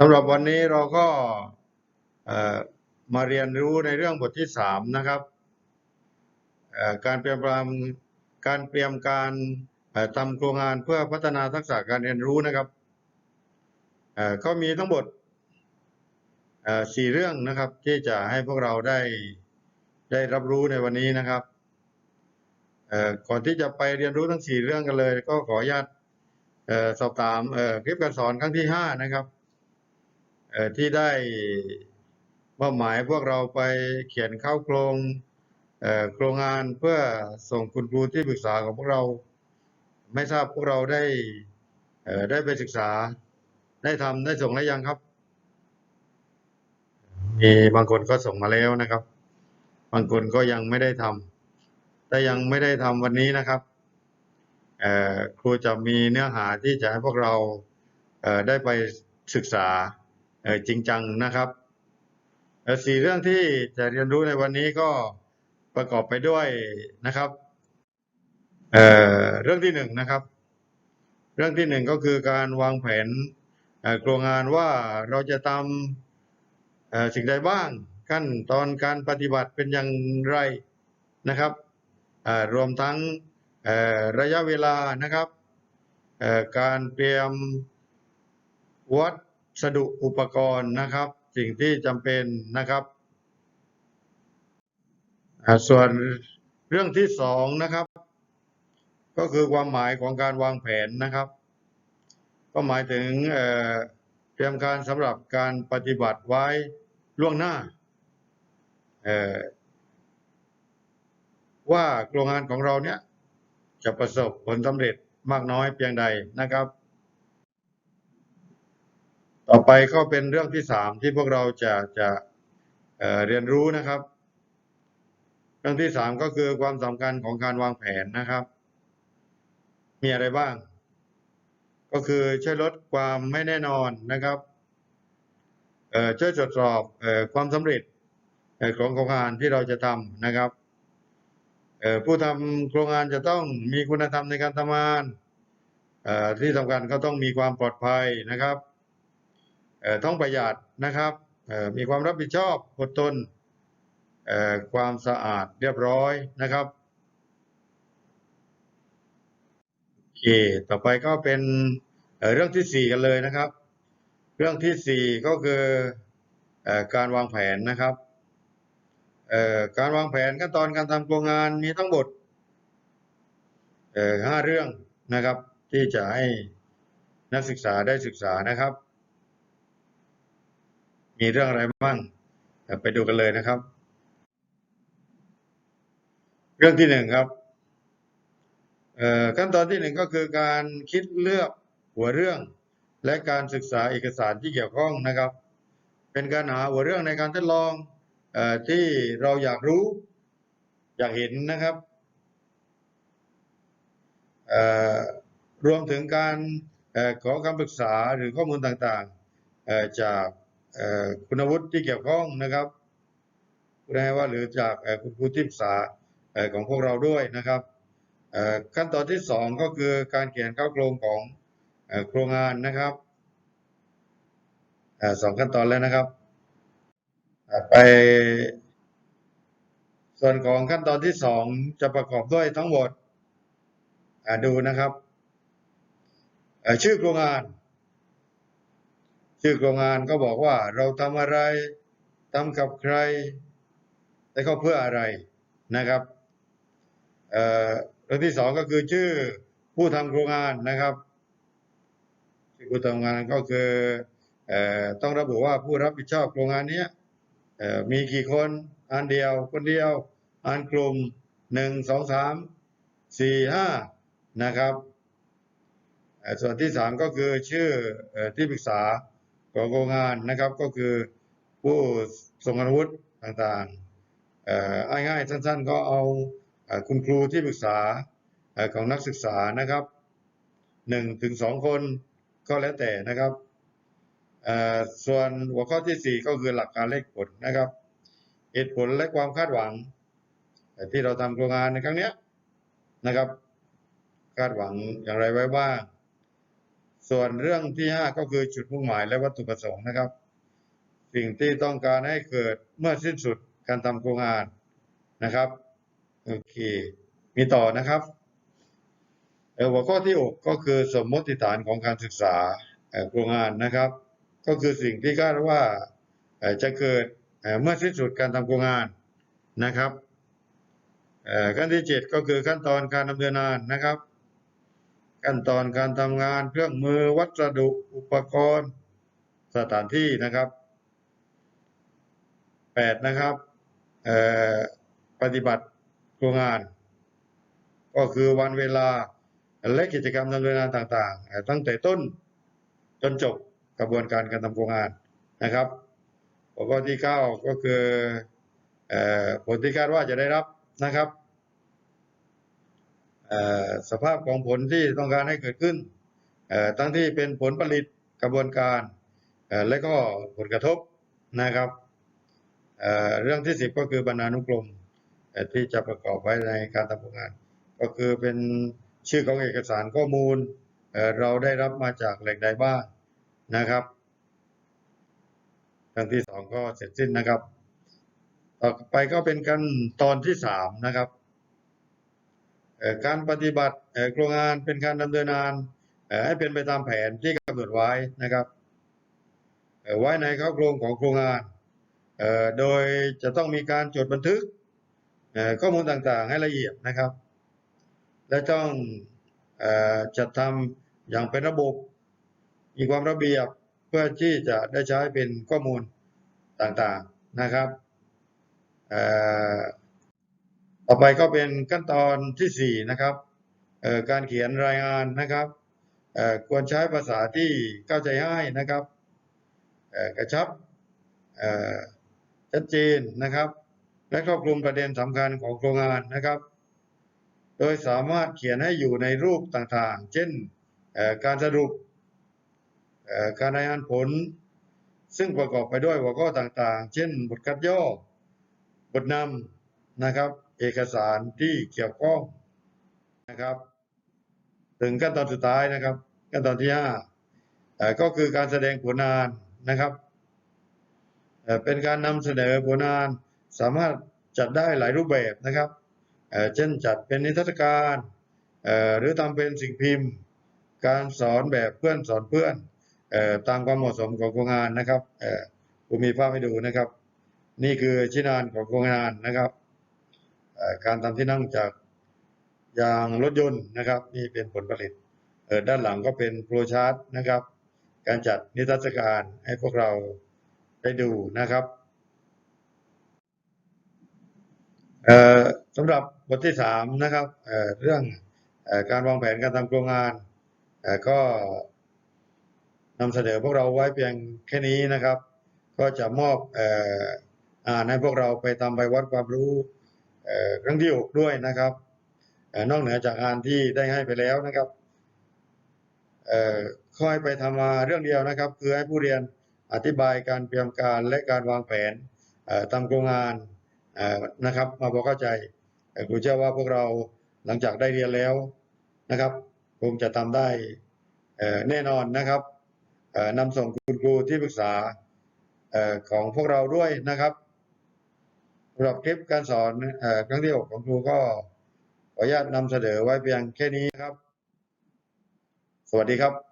สำหรับวันนี้เราก็มาเรียนรู้ในเรื่องบทที่สามนะครับการเตรียมการการเตรียมการทำโครงงานเพื่อพัฒนาทักษะการเรียนรู้นะครับก็มีทั้งหมดสี่เรื่องนะครับ ที่จะให้พวกเราได้ได้รับรู้ในวันนี้นะครับก่อนที่จะไปเรียนรู้ทั้งสี่เรื่องกันเลย ก็ขออนุญาตสอบถามคลิปการสอนครั้งที่ห้านะครับ ที่ได้มอบหมายพวกเราไปเขียนเข้าโครงโครงงานเพื่อส่งคุณครูที่ปรึกษาของพวกเรา ไม่ทราบพวกเราได้ได้ไปศึกษา ได้ทำได้ส่งแล้วยังครับมีบางคนก็ส่งมาแล้วนะครับ บางคนก็ยังไม่ได้ทำแต่ยังไม่ได้ทำวันนี้นะครับครูจะมีเนื้อหาที่จะให้พวกเราได้ไปศึกษา จริงจังนะครับสี่เรื่องที่จะเรียนรู้ในวันนี้ก็ประกอบไปด้วยนะครับเเรื่องที่หนึ่งนะครับ เรื่องที่หนึ่งก็คือการวางแผนโครงงานว่าเราจะทำสิ่งใดบ้างขั้นตอนการปฏิบัติเป็นอย่างไรนะครับรวมทั้งระยะเวลานะครับการเตรียมวัด สดุอุปกรณ์นะครับ สิ่งที่จำเป็นนะครับ ส่วนเรื่องที่สองนะครับ ก็คือความหมายของการวางแผนนะครับ ก็หมายถึงเเตรียมการสำหรับการปฏิบัติไว้ล่วงหน้าว่าโครงงานของเราเนี้ยจะประสบผลสำเร็จมากน้อยเพียงใดนะครับ ต่อไปก็เป็นเรื่องที่สามที่พวกเราจะจะเเรียนรู้นะครับ เรื่องที่สามก็คือความสำคัญของการวางแผนนะครับ มีอะไรบ้าง ก็คือช่วยลดความไม่แน่นอนนะครับช่วยตรวจสอบออความสำเร็จออของโครงงานที่เราจะทำนะครับผู้ทำโครงงานจะต้องมีคุณธรรมในการทำงานที่สำคัญก็ต้องมีความปลอดภัยนะครับ ต้องประหยัดนะครับมีความรับผิดชอบอดทนความสะอาดเรียบร้อยนะครับโอเคต่อไปก็เป็นเเรื่องที่สี่กันเลยนะครับ เรื่องที่สี่ก็คืออการวางแผนนะครับการวางแผนขั้นตอนการทำโครงงานมีทั้งหมดห้าเรื่องนะครับที่จะให้นักศึกษาได้ศึกษานะครับ มีเรื่องอะไรบ้างไปดูกันเลยนะครับ เรื่องที่หนึ่งครับขั้นตอนที่หนึ่งก็คือการคิดเลือกหัวเรื่อง และการศึกษาเอกสารที่เกี่ยวข้องนะครับ เป็นการหาหัวเรื่องในการทดลองอที่เราอยากรู้อยากเห็นนะครับรวมถึงการอขอคำปรึกษาหรือข้อมูลต่างๆจาก คุณวุฒิที่เกี่ยวข้องนะครับคุณนายว่าหรือจากคุณครูที่ปรึกษาของพวกเราด้วยนะครับขั้นตอนที่สองก็คือการเขียนเข้าโครงของโครงงานนะครับสองขั้นตอนแล้วนะครับไปส่วนของขั้นตอนที่สองจะประกอบด้วยทั้งหมดดูนะครับชื่อโครงงาน ชื่อโครงงานก็บอกว่าเราทำอะไรทำกับใคร และก็เพื่ออะไรนะครับเอ่อเรื่องที่สองก็คือชื่อผู้ทำโครงงานนะครับชื่อผู้ทำงานก็คือเอ่อต้องระบุว่าผู้รับผิดชอบโครงงานนี้เอ่อมีกี่คนอันเดียว คนเดียวอันกลุ่มหนึ่งสองสามสี่ห้านะครับส่วนที่สามก็คือชื่ออที่ปรึกษา ของโรงานนะครับก็คือผู้ทรงอาวุธต่างๆอ่อง่ายๆสั้นๆ ก็เอาอคุณครูที่ปรึกษาอของนักศึกษานะครับหนึ่งถึงสองคนก็แล้วแต่นะครับอ่อส่วนหัวข้อที่สี่ก็คือหลักการเลขผลนะครับเหตุผลและความคาดหวัง ที่เราทำโครงงานในครั้งนี้นะครับ คาดหวังอย่างไรไว้บ้าง ส่วนเรื่องที่ห้าก็คือจุดมุ่งหมายและวัตถุประสงค์นะครับ สิ่งที่ต้องการให้เกิดเมื่อสิ้นสุดการทำโครงงานนะครับโอเคมีต่อนะครับหัวข้อที่หกก็คือสมมติฐานของการศึกษาโครงงานนะครับ ก็คือสิ่งที่คาดว่าจะเกิดเมื่อสิ้นสุดการทำโครงงานนะครับขั้นที่เจ็ดก็คือขั้นตอนการดำเนินงานนะครับ ขั้นตอนการทำงานเครื่องมือวัสดุอุปกรณ์ สถานที่นะครับแปดนะครับปฏิบัติโครงงาน ก็คือวันเวลาและกิจกรรมดำเนินงานต่างๆ ตั้งแต่ต้นจนจบกระบวนการการทำโครงงานนะครับหัวข้อที่เก้าก็คือผลที่คาดว่าจะได้รับนะครับ สภาพของผลที่ต้องการให้เกิดขึ้น ทั้งที่เป็นผลผลิตกระบวนการ และก็ผลกระทบนะครับเเรื่องที่สิบก็คือบรรณานุกรมที่จะประกอบไว้ในการทำงาน ก็คือเป็นชื่อของเอกสารข้อมูลเเราได้รับมาจากแหล่งใดบ้างนะครับเรื่องที่สองก็เสร็จสิ้นนะครับ ต่อไปก็เป็นขั้นตอนที่สามนะครับ การปฏิบัติโครงงานเป็นการดำเนินงานให้เป็นไปตามแผนที่กำหนดไว้นะครับไว้ในข้อโครงของโครงงาน โดยจะต้องมีการจดบันทึกข้อมูลต่างๆ ให้ละเอียดนะครับ และต้องจัดทำอย่างเป็นระบบ มีความระเบียบเพื่อที่จะได้ใช้เป็นข้อมูลต่างๆนะครับ ต่อไปก็เป็นขั้นตอนที่สี่นะครับการเขียนรายงานนะครับควรใช้ภาษาที่เข้าใจง่ายนะครับกระชับชัดเจนนะครับ และครอบคลุมประเด็นสำคัญของโครงงานนะครับ โดยสามารถเขียนให้อยู่ในรูปต่างๆ เช่นการสรุปการรายงานผล ซึ่งประกอบไปด้วยหัวข้อต่างๆ เช่น บทคัดย่อบทนำนะครับ เอกสารที่เกี่ยวข้องนะครับ ถึงขั้นตอนสุดท้ายนะครับ ขั้นตอนที่ห้าก็คือการแสดงผลงานนะครับเป็นการนำเสนอผลงานสามารถจัดได้หลายรูปแบบนะครับเช่นจัดเป็นนิทรรศการหรือทำเป็นสิ่งพิมพ์ การสอนแบบเพื่อนสอนเพื่อนตามความเหมาะสมของโครงงานนะครับผมมีภาพให้ดูนะครับ นี่คือชิ้นงานของโครงงานนะครับ การทำที่นั่งจากยางรถยนต์นะครับนี่เป็นผลผลิตด้านหลังก็เป็นโปรชาร์ตนะครับ การจัดนิทรรศการให้พวกเราได้ดูนะครับสำหรับบทที่สามนะครับเเรื่องอการวางแผนการทำโครงงานก็นำเสนอพวกเราไว้เพียงแค่นี้นะครับ ก็จะมอบอ่านให้พวกเราไปทำใบวัดความรู้ ครั้งที่หกด้วยนะครับออนอกเหนือจากงานที่ได้ให้ไปแล้วนะครับออค่อยไปทำมาเรื่องเดียวนะครับ คือให้ผู้เรียนอธิบายการเตรียมการและการวางแผนเอ่อทำโครงงานนะครับ มาพอเข้าใจครูเชื่อว่าพวกเราหลังจากได้เรียนแล้วนะครับคงจะทำได้แน่นอนนะครับนำส่งคุณครูที่ปรึกษาออของพวกเราด้วยนะครับ สำหรับคลิปการสอนครั้งที่หกของครูก็ขออนุญาตนำเสนอไว้เพียงแค่นี้ครับ สวัสดีครับ